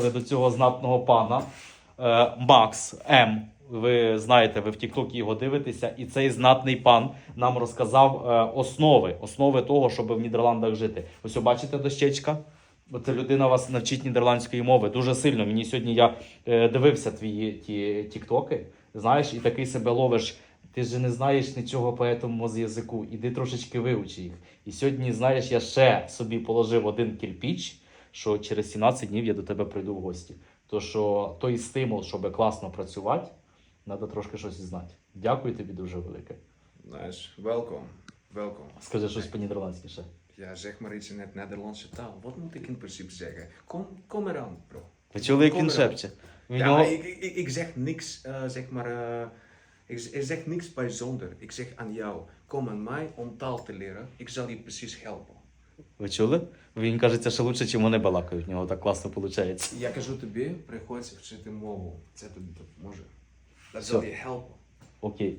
до цього знатного пана е, Макс М. Ви знаєте, ви в Тіктокі його дивитеся, і цей знатний пан нам розказав е, основи, основи того, щоб в Нідерландах жити. Ось бачите дощечка. Бо це людина вас навчить нідерландської мови дуже сильно. Мені сьогодні я е, дивився твої ті тіктоки, знаєш, і такий себе ловиш. Ти ж не знаєш нічого по этому з язику. Іди трошечки вивчи їх. І сьогодні, знаєш, я ще собі положив один кирпіч, що через 17 днів я до тебе прийду в гості. То що той стимул, щоб класно працювати, треба трошки щось знати. Дякую тобі дуже велике. Знаєш, welkom. Welkom. Скажи щось по-нідерландськи. Ja, zeg maar iets in het Nederlandse taal. Wat moet ik in principe zeggen? Kom, kom eraan, bro. Ви чули, як він Kom eraan. шепче? В Ja, ik, ik, ik, ik zeg niks, eh, zeg maar, eh, ik, ik zeg niks bijzonder. Ik zeg aan jou, kom aan mij om taal te leren. Ik zal je precies helpen. Ви чули? Він кажеться, що лучше, чим вони балакають. У нього так класно виходить. Я кажу тобі, приходься вчити мову. Це тобі допоможе. Zal je helpen. Окей.